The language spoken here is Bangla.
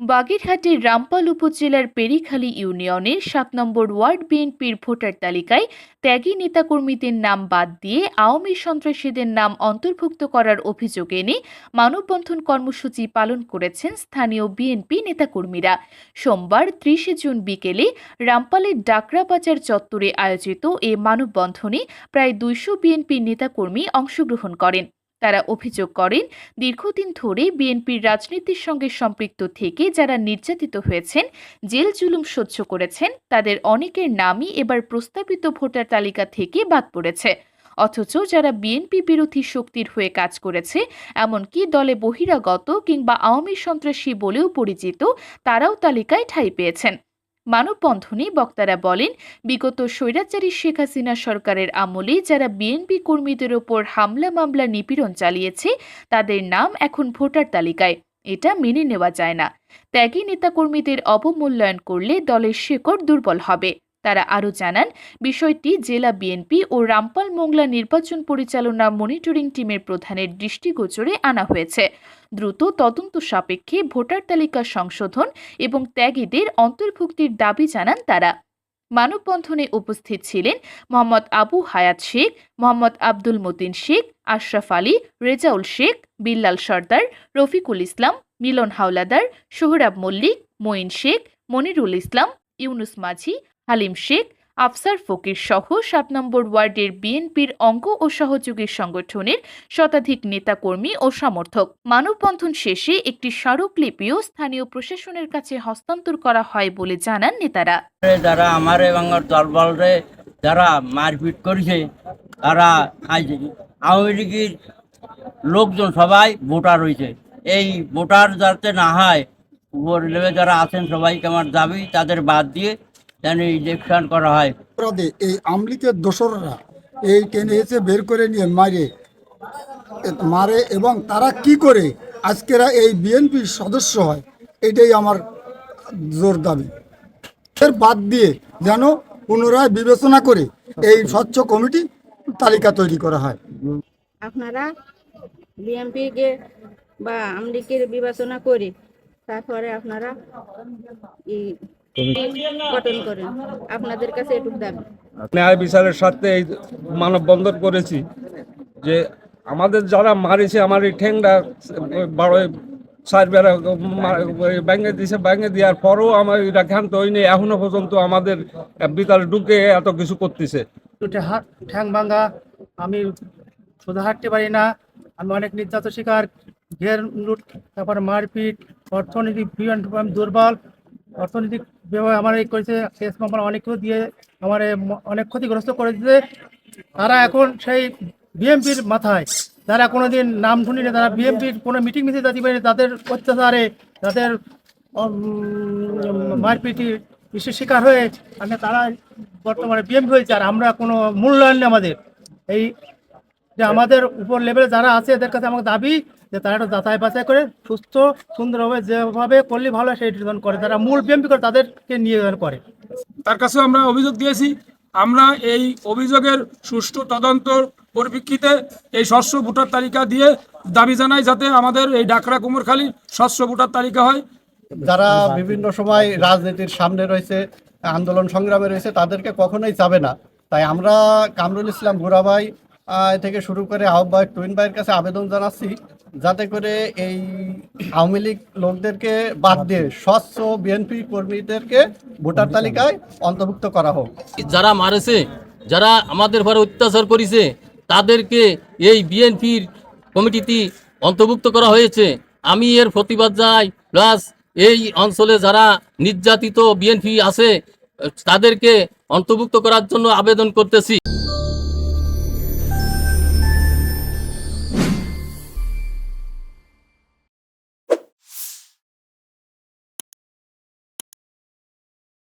বাগেরহাটের রামপাল উপজেলার পেরিখালী ইউনিয়নের সাত নম্বর ওয়ার্ড বিএনপির ভোটার তালিকায় ত্যাগী নেতাকর্মীদের নাম বাদ দিয়ে আওয়ামী সন্ত্রাসীদের নাম অন্তর্ভুক্ত করার অভিযোগ এনে মানববন্ধন কর্মসূচি পালন করেছেন স্থানীয় বিএনপি নেতাকর্মীরা। সোমবার ত্রিশে জুন বিকেলে রামপালের ডাকরা বাজার চত্বরে আয়োজিত এ মানববন্ধনে প্রায় দুইশো বিএনপি নেতাকর্মী অংশগ্রহণ করেন। তারা অভিযোগ করেন, দীর্ঘদিন ধরে বিএনপির রাজনীতির সঙ্গে সম্পৃক্ত থেকে যারা নির্যাতিত হয়েছেন, জেল জুলুম সহ্য করেছেন, তাদের অনেকের নামই এবার প্রস্তাবিত ভোটার তালিকা থেকে বাদ পড়েছে। অথচ যারা বিএনপি বিরোধী শক্তির হয়ে কাজ করেছে, এমনকি দলে বহিরাগত কিংবা আওয়ামী সন্ত্রাসী বলেও পরিচিত, তারাও তালিকায় ঠাঁই পেয়েছেন। মানববন্ধনে বক্তারা বলেন, বিগত স্বৈরাচারী শেখ হাসিনা সরকারের আমলে যারা বিএনপি কর্মীদের ওপর হামলা মামলা নিপীড়ন চালিয়েছে, তাদের নাম এখন ভোটার তালিকায়। এটা মেনে নেওয়া যায় না। ত্যাগী নেতাকর্মীদের অবমূল্যায়ন করলে দলের শেকড় দুর্বল হবে। তারা আরও জানান, বিষয়টি জেলা বিএনপি ও রামপাল মোংলা নির্বাচন পরিচালনা মনিটরিং টিমের প্রধানের দৃষ্টিগোচরে আনা হয়েছে। দ্রুত তদন্ত সাপেক্ষে ভোটার তালিকা সংশোধন এবং ত্যাগীদের অন্তর্ভুক্তির দাবি জানান তারা। মানববন্ধনে উপস্থিত ছিলেন মোহাম্মদ আবু হায়াত শেখ, মোহাম্মদ আব্দুল মতিন শেখ, আশরাফ আলী, রেজাউল শেখ, বিল্লাল সর্দার, রফিকুল ইসলাম, মিলন হাওলাদার, সোহরাব মল্লিক, মঈন শেখ, মনিরুল ইসলাম, ইউনুস মাঝি হালিম শেখ, আফসার ফকির সহ সাত নম্বর ওয়ার্ডের বিএনপির অঙ্গ ও সহযোগী সংগঠনের শতাধিক নেতাকর্মী ও সমর্থক। মানববন্ধন শেষে একটি স্মারকলিপিও স্থানীয় প্রশাসনের কাছে হস্তান্তর করা হয় বলে জানান নেতারা। যারা আমার এবং দলবলরে যারা মারপিট করেছে, তারা আওয়ামী লীগের লোকজন সবাই ভোটার হয়েছে। এই ভোটার যাতে না হয়, উপর যারা আছেন সবাইকে আমার দাবি, তাদের বাদ দিয়ে যেন ইলেকশন করা হয়। অপরাধে এই আমলিকের দোসররা এই টেনে এসে বের করে নিয়ে মারে মারে এবং তারা কি করে? আজকেরা এই বিএনপির সদস্য হয় এটাই আমার জোর দাবি। এর বাদ দিয়ে যেন পুনরায় বিবেচনা করে এই স্বচ্ছ কমিটি তালিকা তৈরি করা হয়। আপনারা বিএমপিকে বা আমলিকের বিবেচনা করে তারপরে আপনারা এই গঠন করেন। আপনাদের কাছে এটুকু দাবি। ন্যায় বিচারের স্বার্থে এই মানববন্ধন করেছি যে আমাদের যারা মারিছে আমার এই ঠেংটা বড় সার বেড়া ব্যাঙ্গে দিছে ব্যাঙ্গে দেওয়ার পরও আমার এটা ক্ষান্ত হয়নি। এখনও পর্যন্ত আমাদের ভিতরে ঢুকে এত কিছু করতেছে। ঠ্যাং ভাঙা আমি সোজা হাঁটতে পারি না। আমি অনেক নির্যাতন শিকার ঘের লুট তারপর মারপিট অর্থনীতি দুর্বল। অর্থনৈতিক ব্যবহার আমার এই করেছে শেষ মামলা অনেক কিছু দিয়ে আমার অনেক ক্ষতিগ্রস্ত করে দিতে তারা এখন সেই বিএমপির মাথায়, যারা কোনোদিন নাম শুনিনি, তারা বিএমপির কোনো মিটিং মিটিং দিতে পারেনি তাদের অত্যাচারে, তাদের মারপিটি বিশেষ শিকার হয়ে মানে তারা বর্তমানে বিএমপি হয়েছে, আর আমরা কোনো মূল্যায়ন নেই আমাদের। এই যে আমাদের উপর লেভেলে যারা আছে, এদের কাছে আমাকে দাবি যে তারা একটু যাচাই বাছাই করে সুস্থ সুন্দরভাবে যেভাবে করলে ভালো হয় সেই নির্ধারণ করে। তারা মূল বিএমপি করে তাদেরকে নিয়ে করে তার কাছে আমরা অভিযোগ দিয়েছি আমরা এই অভিযোগের সুষ্ঠু তদন্ত পরিপ্রেক্ষিতে এই শস্য ভোটার তালিকা দিয়ে দাবি জানাই যাতে আমাদের এই ডাকরা কুমোরখালী শস্য ভোটার তালিকা হয়। যারা বিভিন্ন সময় রাজনীতির সামনে রয়েছে আন্দোলন সংগ্রামে রয়েছে তাদেরকে কখনোই যাবে না। তাই আমরা কামরুল ইসলাম গুরাবাই থেকে শুরু করে আহ্বায়ক টুইন ভাইয়ের কাছে আবেদন জানাচ্ছি যাতে করে এই আওয়ামী লীগ লোকদেরকে বাদ দিয়ে স্বচ্ছ বিএনপি কর্মীদেরকে ভোটার তালিকায় অন্তর্ভুক্ত করা হোক। যারা মারেছে, যারা আমাদের ঘরে অত্যাচার করেছে, তাদেরকে এই বিএনপির কমিটিতে অন্তর্ভুক্ত করা হয়েছে। আমি এর প্রতিবাদ জানাই। প্লাস এই অঞ্চলে যারা নির্যাতিত বিএনপি আছে, তাদেরকে অন্তর্ভুক্ত করার জন্য আবেদন করতেছি।